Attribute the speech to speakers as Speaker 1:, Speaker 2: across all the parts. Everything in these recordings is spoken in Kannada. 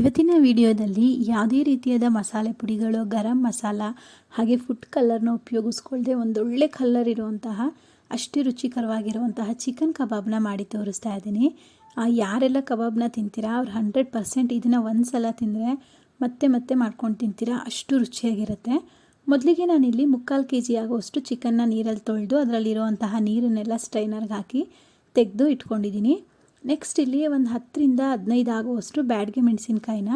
Speaker 1: ಇವತ್ತಿನ ವಿಡಿಯೋದಲ್ಲಿ ಯಾವುದೇ ರೀತಿಯಾದ ಮಸಾಲೆ ಪುಡಿಗಳು ಗರಂ ಮಸಾಲ ಹಾಗೆ ಫುಡ್ ಕಲರ್ನ ಉಪಯೋಗಿಸ್ಕೊಳ್ದೆ ಒಂದೊಳ್ಳೆ ಕಲ್ಲರ್ ಇರುವಂತಹ ಅಷ್ಟೇ ರುಚಿಕರವಾಗಿರುವಂತಹ ಚಿಕನ್ ಕಬಾಬ್ನ ಮಾಡಿ ತೋರಿಸ್ತಾ ಇದ್ದೀನಿ. ಆ, ಯಾರೆಲ್ಲ ಕಬಾಬ್ನ ತಿಂತೀರಾ ಅವ್ರು ಹಂಡ್ರೆಡ್ ಪರ್ಸೆಂಟ್ ಇದನ್ನು ಒಂದು ಸಲ ತಿಂದರೆ ಮತ್ತೆ ಮತ್ತೆ ಮಾಡ್ಕೊಂಡು ತಿಂತೀರಾ ಅಷ್ಟು ರುಚಿಯಾಗಿರುತ್ತೆ. ಮೊದಲಿಗೆ ನಾನಿಲ್ಲಿ ಮುಕ್ಕಾಲು ಕೆ ಜಿ ಆಗುವಷ್ಟು ಚಿಕನ್ನ ನೀರಲ್ಲಿ ತೊಳೆದು ಅದರಲ್ಲಿರುವಂತಹ ನೀರನ್ನೆಲ್ಲ ಸ್ಟ್ರೈನರ್ಗೆ ಹಾಕಿ ತೆಗೆದು ಇಟ್ಕೊಂಡಿದ್ದೀನಿ. ನೆಕ್ಸ್ಟ್ ಇಲ್ಲಿ ಒಂದು ಹತ್ತರಿಂದ ಹದಿನೈದು ಆಗುವಷ್ಟು ಬ್ಯಾಡ್ಗೆ ಮೆಣಸಿನ್ಕಾಯಿನ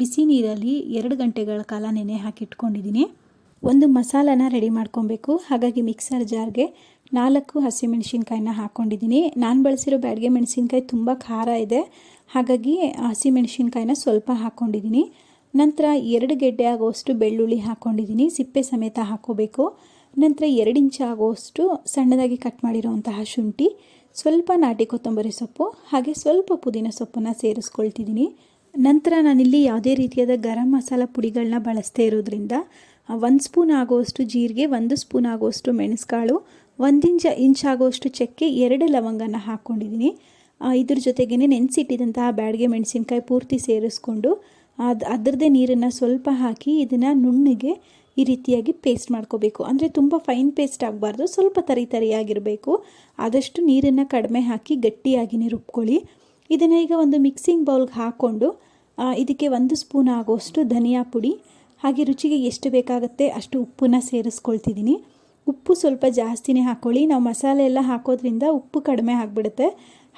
Speaker 1: ಬಿಸಿ ನೀರಲ್ಲಿ ಎರಡು ಗಂಟೆಗಳ ಕಾಲ ನೆನೆ ಹಾಕಿಟ್ಕೊಂಡಿದ್ದೀನಿ ಒಂದು ಮಸಾಲಾನ ರೆಡಿ ಮಾಡ್ಕೊಬೇಕು. ಹಾಗಾಗಿ ಮಿಕ್ಸರ್ ಜಾರ್ಗೆ ನಾಲ್ಕು ಹಸಿಮೆಣಸಿನ್ಕಾಯಿನ ಹಾಕ್ಕೊಂಡಿದ್ದೀನಿ ನಾನು ಬಳಸಿರೋ ಬ್ಯಾಡ್ಗೆ ಮೆಣಸಿನ್ಕಾಯಿ ತುಂಬ ಖಾರ ಇದೆ. ಹಾಗಾಗಿ ಹಸಿಮೆಣಸಿನ್ಕಾಯಿನ ಸ್ವಲ್ಪ ಹಾಕ್ಕೊಂಡಿದ್ದೀನಿ ನಂತರ ಎರಡು ಗೆಡ್ಡೆ ಆಗುವಷ್ಟು ಬೆಳ್ಳುಳ್ಳಿ ಹಾಕ್ಕೊಂಡಿದ್ದೀನಿ ಸಿಪ್ಪೆ ಸಮೇತ ಹಾಕ್ಕೋಬೇಕು ನಂತರ ಎರಡು ಇಂಚು ಆಗುವಷ್ಟು ಸಣ್ಣದಾಗಿ ಕಟ್ ಮಾಡಿರುವಂತಹ ಶುಂಠಿ. ಸ್ವಲ್ಪ ನಾಟಿ ಕೊತ್ತಂಬರಿ ಸೊಪ್ಪು ಹಾಗೆ ಸ್ವಲ್ಪ ಪುದೀನ ಸೊಪ್ಪನ್ನು ಸೇರಿಸ್ಕೊಳ್ತಿದ್ದೀನಿ. ನಂತರ ನಾನಿಲ್ಲಿ ಯಾವುದೇ ರೀತಿಯಾದ ಗರಂ ಮಸಾಲ ಪುಡಿಗಳನ್ನ ಬಳಸ್ತಾ ಇರೋದ್ರಿಂದ ಒಂದು ಸ್ಪೂನ್ ಆಗುವಷ್ಟು ಜೀರಿಗೆ, ಒಂದು ಸ್ಪೂನ್ ಆಗುವಷ್ಟು ಮೆಣಸುಕಾಳು, ಒಂದಿಂಚ ಇಂಚ ಆಗುವಷ್ಟು ಚಕ್ಕೆ, ಎರಡು ಲವಂಗನ ಹಾಕ್ಕೊಂಡಿದ್ದೀನಿ. ಇದ್ರ ಜೊತೆಗೇ ನೆನೆಸಿಟ್ಟಿದ್ದಂತಹ ಬ್ಯಾಡಿಗೆ ಮೆಣಸಿನ್ಕಾಯಿ ಪೂರ್ತಿ ಸೇರಿಸ್ಕೊಂಡು ಅದು ಅದರದ್ದೇ ನೀರನ್ನು ಸ್ವಲ್ಪ ಹಾಕಿ ಇದನ್ನು ನುಣ್ಣಗೆ ಈ ರೀತಿಯಾಗಿ ಪೇಸ್ಟ್ ಮಾಡ್ಕೋಬೇಕು. ಅಂದರೆ ತುಂಬ ಫೈನ್ ಪೇಸ್ಟ್ ಆಗಬಾರ್ದು, ಸ್ವಲ್ಪ ತರಿ ತರಿಯಾಗಿರಬೇಕು ಆದಷ್ಟು ನೀರನ್ನು ಕಡಿಮೆ ಹಾಕಿ ಗಟ್ಟಿಯಾಗಿನೇ ರುಬ್ಕೊಳ್ಳಿ. ಇದನ್ನು ಈಗ ಒಂದು ಮಿಕ್ಸಿಂಗ್ ಬೌಲ್ಗೆ ಹಾಕ್ಕೊಂಡು ಇದಕ್ಕೆ ಒಂದು ಸ್ಪೂನ್ ಆಗೋಷ್ಟು ಧನಿಯಾ ಪುಡಿ, ಹಾಗೆ ರುಚಿಗೆ ಎಷ್ಟು ಬೇಕಾಗುತ್ತೆ ಅಷ್ಟು ಉಪ್ಪನ್ನ ಸೇರಿಸ್ಕೊಳ್ತಿದ್ದೀನಿ. ಉಪ್ಪು ಸ್ವಲ್ಪ ಜಾಸ್ತಿನೇ ಹಾಕ್ಕೊಳ್ಳಿ ನಾವು ಮಸಾಲೆ ಎಲ್ಲ ಹಾಕೋದ್ರಿಂದ ಉಪ್ಪು ಕಡಿಮೆ ಆಗಿಬಿಡುತ್ತೆ.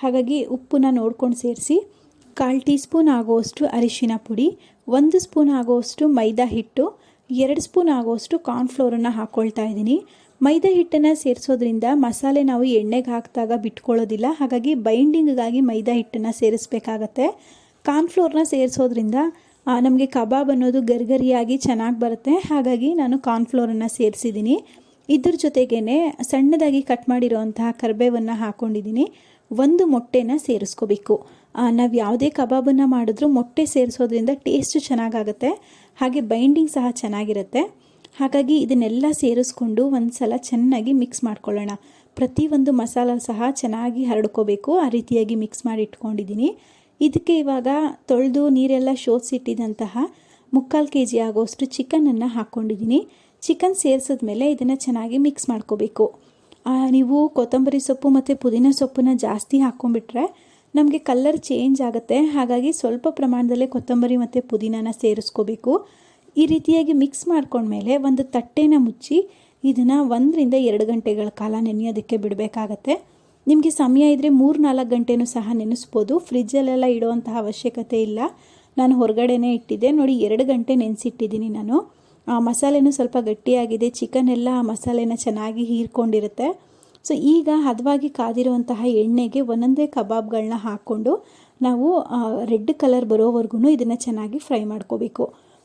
Speaker 1: ಹಾಗಾಗಿ ಉಪ್ಪನ್ನ ನೋಡ್ಕೊಂಡು ಸೇರಿಸಿ ಕಾಲು ಟೀ ಸ್ಪೂನ್ ಆಗುವಷ್ಟು ಅರಿಶಿನ ಪುಡಿ, ಒಂದು ಸ್ಪೂನ್ ಆಗುವಷ್ಟು ಮೈದಾ ಹಿಟ್ಟು, ಎರಡು ಸ್ಪೂನ್ ಆಗುವಷ್ಟು ಕಾರ್ನ್ಫ್ಲೋರನ್ನು ಹಾಕ್ಕೊಳ್ತಾ ಇದ್ದೀನಿ. ಮೈದಾ ಹಿಟ್ಟನ್ನು ಸೇರಿಸೋದ್ರಿಂದ ಮಸಾಲೆ ನಾವು ಎಣ್ಣೆಗೆ ಹಾಕಿದಾಗ ಬಿಟ್ಕೊಳ್ಳೋದಿಲ್ಲ, ಹಾಗಾಗಿ ಬೈಂಡಿಂಗ್ಗಾಗಿ ಮೈದಾ ಹಿಟ್ಟನ್ನು ಸೇರಿಸ್ಬೇಕಾಗತ್ತೆ. ಕಾರ್ನ್ಫ್ಲೋರ್ನ ಸೇರಿಸೋದ್ರಿಂದ ನಮಗೆ ಕಬಾಬ್ ಅನ್ನೋದು ಗರಿಗರಿಯಾಗಿ ಚೆನ್ನಾಗಿ ಬರುತ್ತೆ, ಹಾಗಾಗಿ ನಾನು ಕಾರ್ನ್ಫ್ಲೋರನ್ನು ಸೇರಿಸಿದ್ದೀನಿ. ಇದ್ರ ಜೊತೆಗೇ ಸಣ್ಣದಾಗಿ ಕಟ್ ಮಾಡಿರೋಂತಹ ಕರಿಬೇವನ್ನು ಹಾಕ್ಕೊಂಡಿದ್ದೀನಿ ಒಂದು ಮೊಟ್ಟೆನ ಸೇರಿಸ್ಕೋಬೇಕು. ನಾವು ಯಾವುದೇ ಕಬಾಬನ್ನು ಮಾಡಿದ್ರೂ ಮೊಟ್ಟೆ ಸೇರಿಸೋದ್ರಿಂದ ಟೇಸ್ಟ್ ಚೆನ್ನಾಗಾಗುತ್ತೆ, ಹಾಗೆ ಬೈಂಡಿಂಗ್ ಸಹ ಚೆನ್ನಾಗಿರುತ್ತೆ. ಹಾಗಾಗಿ ಇದನ್ನೆಲ್ಲ ಸೇರಿಸ್ಕೊಂಡು ಒಂದು ಸಲ ಚೆನ್ನಾಗಿ ಮಿಕ್ಸ್ ಮಾಡ್ಕೊಳ್ಳೋಣ. ಪ್ರತಿಯೊಂದು ಮಸಾಲ ಸಹ ಚೆನ್ನಾಗಿ ಹರಡ್ಕೋಬೇಕು. ಆ ರೀತಿಯಾಗಿ ಮಿಕ್ಸ್ ಮಾಡಿ ಇಟ್ಕೊಂಡಿದ್ದೀನಿ. ಇದಕ್ಕೆ ಇವಾಗ ತೊಳೆದು ನೀರೆಲ್ಲ ಶೋಧಿಸಿಟ್ಟಿದ್ದಂತಹ ಮುಕ್ಕಾಲು ಕೆ ಜಿ ಆಗೋಷ್ಟು ಚಿಕನನ್ನು ಹಾಕ್ಕೊಂಡಿದ್ದೀನಿ. ಚಿಕನ್ ಸೇರಿಸಿದ್ಮೇಲೆ ಇದನ್ನು ಚೆನ್ನಾಗಿ ಮಿಕ್ಸ್ ಮಾಡ್ಕೋಬೇಕು. ನೀವು ಕೊತ್ತಂಬರಿ ಸೊಪ್ಪು ಮತ್ತು ಪುದೀನ ಸೊಪ್ಪನ್ನ ಜಾಸ್ತಿ ಹಾಕ್ಕೊಂಡ್ಬಿಟ್ರೆ ನಮಗೆ ಕಲ್ಲರ್ ಚೇಂಜ್ ಆಗುತ್ತೆ. ಹಾಗಾಗಿ ಸ್ವಲ್ಪ ಪ್ರಮಾಣದಲ್ಲೇ ಕೊತ್ತಂಬರಿ ಮತ್ತು ಪುದೀನಾನ ಸೇರಿಸ್ಕೋಬೇಕು. ಈ ರೀತಿಯಾಗಿ ಮಿಕ್ಸ್ ಮಾಡ್ಕೊಂಡ್ಮೇಲೆ ಒಂದು ತಟ್ಟೆನ ಮುಚ್ಚಿ ಇದನ್ನು ಒಂದರಿಂದ ಎರಡು ಗಂಟೆಗಳ ಕಾಲ ನೆನೆಯೋದಕ್ಕೆ ಬಿಡಬೇಕಾಗತ್ತೆ. ನಿಮಗೆ ಸಮಯ ಇದ್ದರೆ ಮೂರು ನಾಲ್ಕು ಗಂಟೆನೂ ಸಹ ನೆನೆಸ್ಬೋದು. ಫ್ರಿಜ್ಜಲ್ಲೆಲ್ಲ ಇಡುವಂತಹ ಅವಶ್ಯಕತೆ ಇಲ್ಲ. ನಾನು ಹೊರಗಡೆನೇ ಇಟ್ಟಿದ್ದೆ. ನೋಡಿ ಎರಡು ಗಂಟೆ ನೆನೆಸಿಟ್ಟಿದ್ದೀನಿ ನಾನು. ಮಸಾಲೆನೂ ಸ್ವಲ್ಪ ಗಟ್ಟಿಯಾಗಿದೆ ಚಿಕನ್ ಎಲ್ಲ ಆ ಮಸಾಲೆನ ಚೆನ್ನಾಗಿ ಹೀರ್ಕೊಂಡಿರುತ್ತೆ. ಸೊ ಈಗ ಹದವಾಗಿ ಕಾದಿರುವಂತಹ ಎಣ್ಣೆಗೆ ಒಂದೊಂದೇ ಕಬಾಬ್ಗಳನ್ನ ಹಾಕ್ಕೊಂಡು ನಾವು ರೆಡ್ ಕಲರ್ ಬರೋವರೆಗೂ ಇದನ್ನು ಚೆನ್ನಾಗಿ ಫ್ರೈ ಮಾಡ್ಕೋಬೇಕು.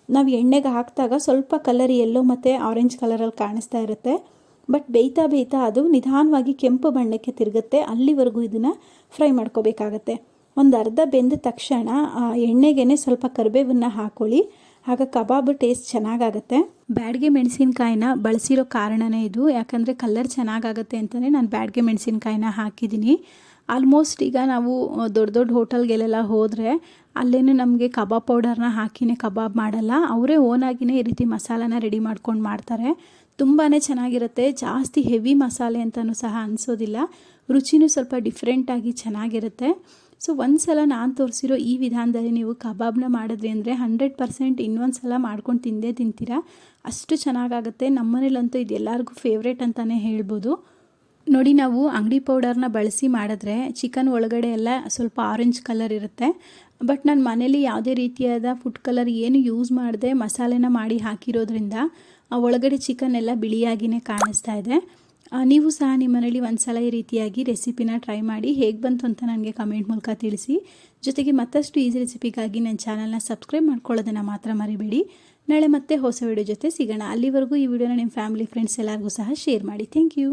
Speaker 1: ನಾವು ಎಣ್ಣೆಗೆ ಹಾಕಿದಾಗ ಸ್ವಲ್ಪ ಕಲರ್ ಎಲ್ಲೋ ಮತ್ತು ಆರೆಂಜ್ ಕಲರಲ್ಲಿ ಕಾಣಿಸ್ತಾ ಇರುತ್ತೆ. ಬಟ್ ಬೇಯ್ತಾ ಬೇಯ್ತಾ ಅದು ನಿಧಾನವಾಗಿ ಕೆಂಪು ಬಣ್ಣಕ್ಕೆ ತಿರುಗುತ್ತೆ, ಅಲ್ಲಿವರೆಗೂ ಇದನ್ನು ಫ್ರೈ ಮಾಡ್ಕೋಬೇಕಾಗತ್ತೆ. ಒಂದು ಅರ್ಧ ಬೆಂದ ತಕ್ಷಣ, ಆ ಎಣ್ಣೆಗೆ ಸ್ವಲ್ಪ ಕರಿಬೇವನ್ನು ಹಾಕ್ಕೊಳ್ಳಿ ಆಗ ಕಬಾಬ್ ಟೇಸ್ಟ್ ಚೆನ್ನಾಗಾಗುತ್ತೆ. ಬ್ಯಾಡ್ಗೆ ಮೆಣಸಿನ್ಕಾಯಿನ ಬಳಸಿರೋ ಕಾರಣನೇ ಇದು. ಯಾಕಂದರೆ ಕಲರ್ ಚೆನ್ನಾಗಾಗುತ್ತೆ ಅಂತಲೇ ನಾನು ಬ್ಯಾಡ್ಗೆ ಮೆಣಸಿನಕಾಯಿನ ಹಾಕಿದ್ದೀನಿ. ಆಲ್ಮೋಸ್ಟ್ ಈಗ ನಾವು ದೊಡ್ಡ ದೊಡ್ಡ ಹೋಟೆಲ್ಗೆಲ್ಲ ಹೋದರೆ ಅಲ್ಲೇನು ನಮಗೆ ಕಬಾಬ್ ಪೌಡರ್ನ ಹಾಕಿನೇ ಕಬಾಬ್ ಮಾಡಲ್ಲ. ಅವರೇ ಓನಾಗಿನೇ ಈ ರೀತಿ ಮಸಾಲಾನ ರೆಡಿ ಮಾಡ್ಕೊಂಡು ಮಾಡ್ತಾರೆ. ತುಂಬಾ ಚೆನ್ನಾಗಿರುತ್ತೆ. ಜಾಸ್ತಿ ಹೆವಿ ಮಸಾಲೆ ಅಂತಲೂ ಸಹ ಅನಿಸೋದಿಲ್ಲ. ರುಚಿನೂ ಸ್ವಲ್ಪ ಡಿಫ್ರೆಂಟಾಗಿ ಚೆನ್ನಾಗಿರುತ್ತೆ. ಸೊ ಒಂದು ಸಲ ನಾನು ತೋರಿಸಿರೋ ಈ ವಿಧಾನದಲ್ಲಿ ನೀವು ಕಬಾಬ್ನ ಮಾಡಿದ್ರಿ ಅಂದರೆ ಹಂಡ್ರೆಡ್ ಪರ್ಸೆಂಟ್ ಇನ್ನೊಂದು ಸಲ ಮಾಡ್ಕೊಂಡು ತಿಂದೇ ತಿಂತೀರಾ. ಅಷ್ಟು ಚೆನ್ನಾಗಾಗುತ್ತೆ. ನಮ್ಮನೇಲಂತೂ ಇದು ಎಲ್ಲರಿಗೂ ಫೇವ್ರೇಟ್ ಅಂತಲೇ ಹೇಳ್ಬೋದು. ನೋಡಿ ನಾವು ಅಂಗಡಿ ಪೌಡರ್ನ ಬಳಸಿ ಮಾಡಿದ್ರೆ ಚಿಕನ್ ಒಳಗಡೆ ಎಲ್ಲ ಸ್ವಲ್ಪ ಆರೆಂಜ್ ಕಲರ್ ಇರುತ್ತೆ. ಬಟ್ ನಾನು ಮನೇಲಿ ಯಾವುದೇ ರೀತಿಯಾದ ಫುಡ್ ಕಲರ್ ಏನು ಯೂಸ್ ಮಾಡದೆ ಮಸಾಲೆನ ಮಾಡಿ ಹಾಕಿರೋದ್ರಿಂದ, ಆ ಒಳಗಡೆ ಚಿಕನ್ ಎಲ್ಲ ಬಿಳಿಯಾಗಿಯೇ ಕಾಣಿಸ್ತಾ ಇದೆ. ನೀವು ಸಹ ನಿಮ್ಮ ಮನೇಲಿ ಒಂದು ಸಲ ಈ ರೀತಿಯಾಗಿ ರೆಸಿಪಿನ ಟ್ರೈ ಮಾಡಿ ಹೇಗೆ ಬಂತು ಅಂತ ನನಗೆ ಕಮೆಂಟ್ ಮೂಲಕ ತಿಳಿಸಿ. ಜೊತೆಗೆ ಮತ್ತಷ್ಟು ಈಸಿ ರೆಸಿಪಿಗಾಗಿ ನನ್ನ ಚಾನಲ್ನ ಸಬ್ಸ್ಕ್ರೈಬ್ ಮಾಡ್ಕೊಳ್ಳೋದನ್ನು ಮಾತ್ರ ಮರಿಬೇಡಿ. ನಾಳೆ ಮತ್ತೆ ಹೊಸ ವಿಡಿಯೋ ಜೊತೆ ಸಿಗೋಣ. ಅಲ್ಲಿವರೆಗೂ ಈ ವಿಡಿಯೋನ ನಿಮ್ಮ ಫ್ಯಾಮಿಲಿ ಫ್ರೆಂಡ್ಸ್ ಎಲ್ಲರಿಗೂ ಸಹ ಶೇರ್ ಮಾಡಿ. Thank you